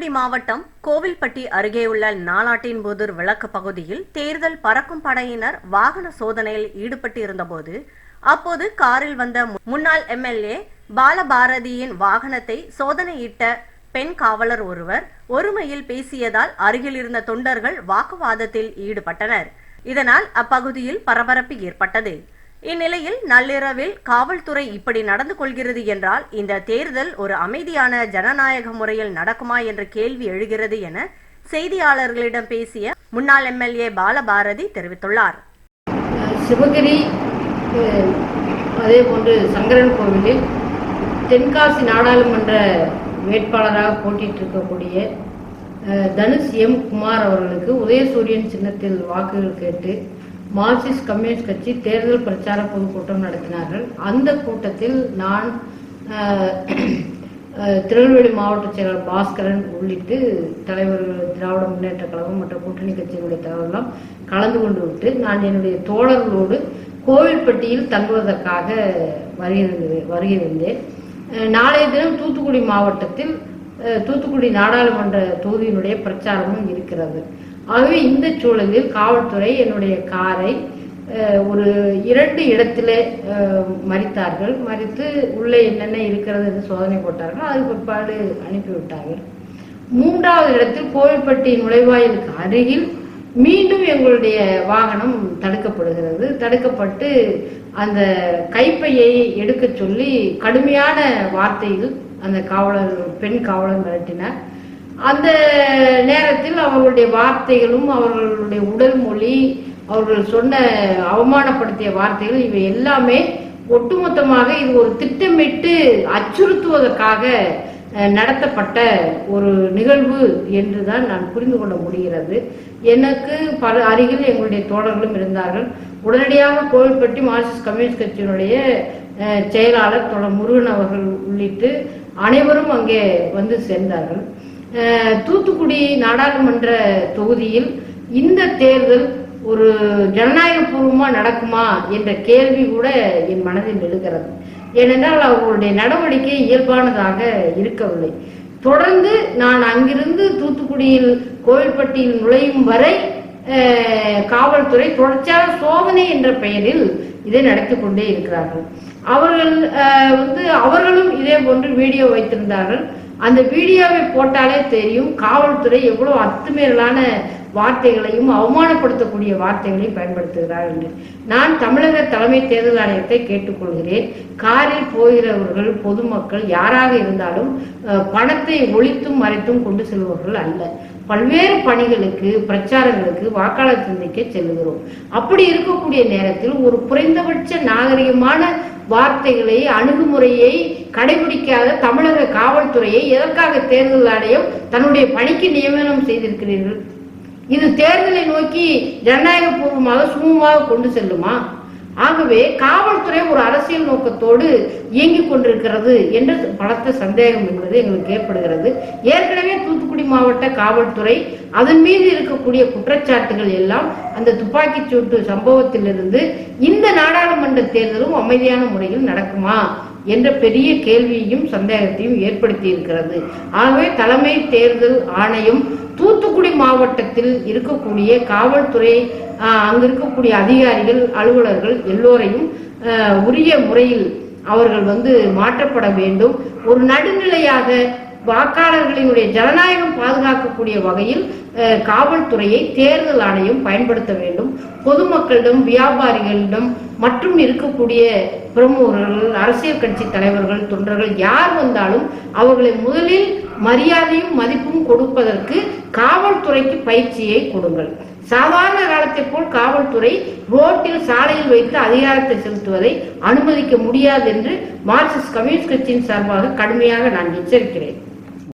தூத்துக்குடி மாவட்டம் கோவில்பட்டி அருகேயுள்ள நாளாட்டின் புதூர் விளக்கு பகுதியில் தேர்தல் பறக்கும் படையினர் வாகன சோதனையில் ஈடுபட்டு இருந்தபோது அப்போது காரில் வந்த முன்னாள் எம்எல்ஏ பாலபாரதியின் வாகனத்தை சோதனையிட்ட பெண் காவலர் ஒருவர் ஒருமையில் பேசியதால் அருகில் இருந்த தொண்டர்கள் வாக்குவாதத்தில் ஈடுபட்டனர். இதனால் அப்பகுதியில் பரபரப்பு ஏற்பட்டது. இந்நிலையில் நள்ளிரவில் காவல்துறை இப்படி நடந்து கொள்கிறது என்றால் இந்த தேர்தல் ஒரு அமைதியான ஜனநாயக முறையில் நடக்குமா என்ற கேள்வி எழுகிறது என செய்தியாளர்களிடம் பேசிய முன்னாள் எம்எல்ஏ பாலபாரதி தெரிவித்துள்ளார். சிவகிரி அதே போன்று சங்கரன் கோவிலில் தென்காசி நாடாளுமன்ற வேட்பாளராக போட்டிட்டு இருக்கக்கூடிய தனுஷ் எம் குமார் அவர்களுக்கு உதயசூரியன் சின்னத்தில் வாக்குகள் கேட்டு மார்க்சிஸ்ட் கம்யூனிஸ்ட் கட்சி தேர்தல் பிரச்சார பொதுக்கூட்டம் நடத்தினார்கள். அந்த கூட்டத்தில் நான் திருநெல்வேலி மாவட்ட செயலர் பாஸ்கரன் உள்ளிட்டு தலைவர்கள் திராவிட முன்னேற்ற கழகம் மற்றும் கூட்டணி கட்சியினுடைய தலைவர்களும் கலந்து கொண்டு விட்டு நான் என்னுடைய தோழர்களோடு கோவில்பட்டியில் தங்குவதற்காக வருகிறது வருகிறேன். நாளைய தினம் தூத்துக்குடி மாவட்டத்தில் தூத்துக்குடி நாடாளுமன்ற தொகுதியினுடைய பிரச்சாரமும் இருக்கிறது. ஆகவே இந்த சூழலில் காவல்துறை என்னுடைய காரை அஹ், ஒரு இரண்டு இடத்துல மறித்தார்கள். மறித்து உள்ளே என்னென்ன இருக்கிறது என்று சோதனை போட்டார்கள். அதுக்கு பிற்பாடு அனுப்பிவிட்டார்கள். மூன்றாவது இடத்தில் கோவில்பட்டி நுழைவாயிலுக்கு அருகில் மீண்டும் எங்களுடைய வாகனம் தடுக்கப்படுகிறது. தடுக்கப்பட்டு அந்த கைப்பையை எடுக்க சொல்லி கடுமையான வார்த்தையில் அந்த காவலர் பெண் காவலர் மிரட்டினார். அந்த நேரத்தில் அவர்களுடைய வார்த்தைகளும் அவர்களுடைய உடல் மொழி அவர்கள் சொன்ன அவமானப்படுத்திய வார்த்தைகள் இவை எல்லாமே ஒட்டுமொத்தமாக இது ஒரு திட்டமிட்டு அச்சுறுத்துவதற்காக நடத்தப்பட்ட ஒரு நிகழ்வு என்று தான் நான் புரிந்து கொள்ள முடிகிறது. எனக்கு பல அருகில் எங்களுடைய தோழர்களும் இருந்தார்கள். உடனடியாக கோவில்பட்டி மார்க்சிஸ்ட் கம்யூனிஸ்ட் கட்சியினுடைய செயலாளர் தோழர் முருகன் அவர்கள் உள்ளிட்டு அனைவரும் அங்கே வந்து சேர்ந்தார்கள். தூத்துக்குடி நாடாளுமன்ற தொகுதியில் இந்த தேர்தல் ஒரு ஜனநாயகபூர்வமா நடக்குமா என்ற கேள்வி கூட என் மனதில் எழுகிறது. ஏனென்றால் அவர்களுடைய நடவடிக்கை இயல்பானதாக இருக்கவில்லை. தொடர்ந்து நான் அங்கிருந்து தூத்துக்குடியில் கோவில்பட்டியில் நுழையும் வரை காவல்துறை தொடர்ச்சியாக சோதனை என்ற பெயரில் இதை நடத்தி கொண்டே இருக்கிறார்கள். அவர்கள் வந்து அவர்களும் இதே போன்று வீடியோ வைத்திருந்தார்கள். அந்த வீடியோவை போட்டாலே தெரியும் காவல்துறை எவ்வளோ அத்துமீறலான வார்த்தைகளையும் அவமானப்படுத்தக்கூடிய வார்த்தைகளையும் பயன்படுத்துகிறார் என்று. நான் தமிழக தலைமை தேர்தல் ஆணையத்தை கேட்டுக்கொள்கிறேன். காரில் போகிறவர்கள் பொதுமக்கள் யாராக இருந்தாலும் பணத்தை ஒழித்தும் மறைத்தும் கொண்டு செல்பவர்கள் அல்ல. பல்வேறு பணிகளுக்கு பிரச்சாரங்களுக்கு வாக்காளர் சந்திக்க செல்லுகிறோம். அப்படி இருக்கக்கூடிய நேரத்தில் ஒரு குறைந்தபட்ச நாகரிகமான வார்த்தைகளை அணுகுமுறையை கடைபிடிக்காத தமிழக காவல்துறையை எதற்காக தேர்தல் ஆணையம் தன்னுடைய பணிக்கு நியமனம் செய்திருக்கிறீர்கள்? இது தேர்தலை நோக்கி ஜனநாயகபூர்வமாக சுமூகமாக கொண்டு செல்லுமா? ஆகவே காவல்துறை ஒரு அரசியல் நோக்கத்தோடு இயங்கிக் கொண்டிருக்கிறது என்ற பலத்த சந்தேகம் என்பது எங்களுக்கு ஏற்படுகிறது. ஏற்கனவே தூத்துக்குடி மாவட்ட காவல்துறை அதன் மீது இருக்கக்கூடிய குற்றச்சாட்டுகள் எல்லாம் அந்த துப்பாக்கிச்சூட்டு சம்பவத்திலிருந்து இந்த நாடாளுமன்ற தேர்தலும் அமைதியான முறையில் நடக்குமா? என்ற பெரிய கேள்வியையும் சந்தேகத்தையும் ஏற்படுத்தி இருக்கிறது ஆகவே தலைமை தேர்தல் ஆணையம் தூத்துக்குடி மாவட்டத்தில் இருக்கக்கூடிய காவல்துறை அங்கு இருக்கக்கூடிய அதிகாரிகள் அலுவலர்கள் எல்லோரையும் உரிய முறையில் அவர்கள் வந்து மாற்றப்பட வேண்டும். ஒரு நடுநிலையாக வாக்காளர்களினுடைய ஜனநாயகம் பாதுகாக்கக்கூடிய வகையில் அஹ், காவல்துறையை தேர்தல் ஆணையம் பயன்படுத்த வேண்டும். பொதுமக்களிடம் வியாபாரிகளிடம் மற்றும் இருக்கக்கூடிய பிரமுகர்கள் அரசியல் கட்சி தலைவர்கள் தொண்டர்கள் யார் வந்தாலும் அவர்களை முதலில் மரியாதையும் மதிப்பும் கொடுப்பதற்கு காவல்துறைக்கு பயிற்சியை கொடுங்கள். சாதாரண காலத்தை போல் காவல்துறை ரோட்டில் சாலையில் வைத்து அதிகாரத்தை செலுத்துவதை அனுமதிக்க முடியாது என்று மார்க்சிஸ்ட் கம்யூனிஸ்ட் கட்சியின் சார்பாக கடுமையாக நான் எச்சரிக்கிறேன்.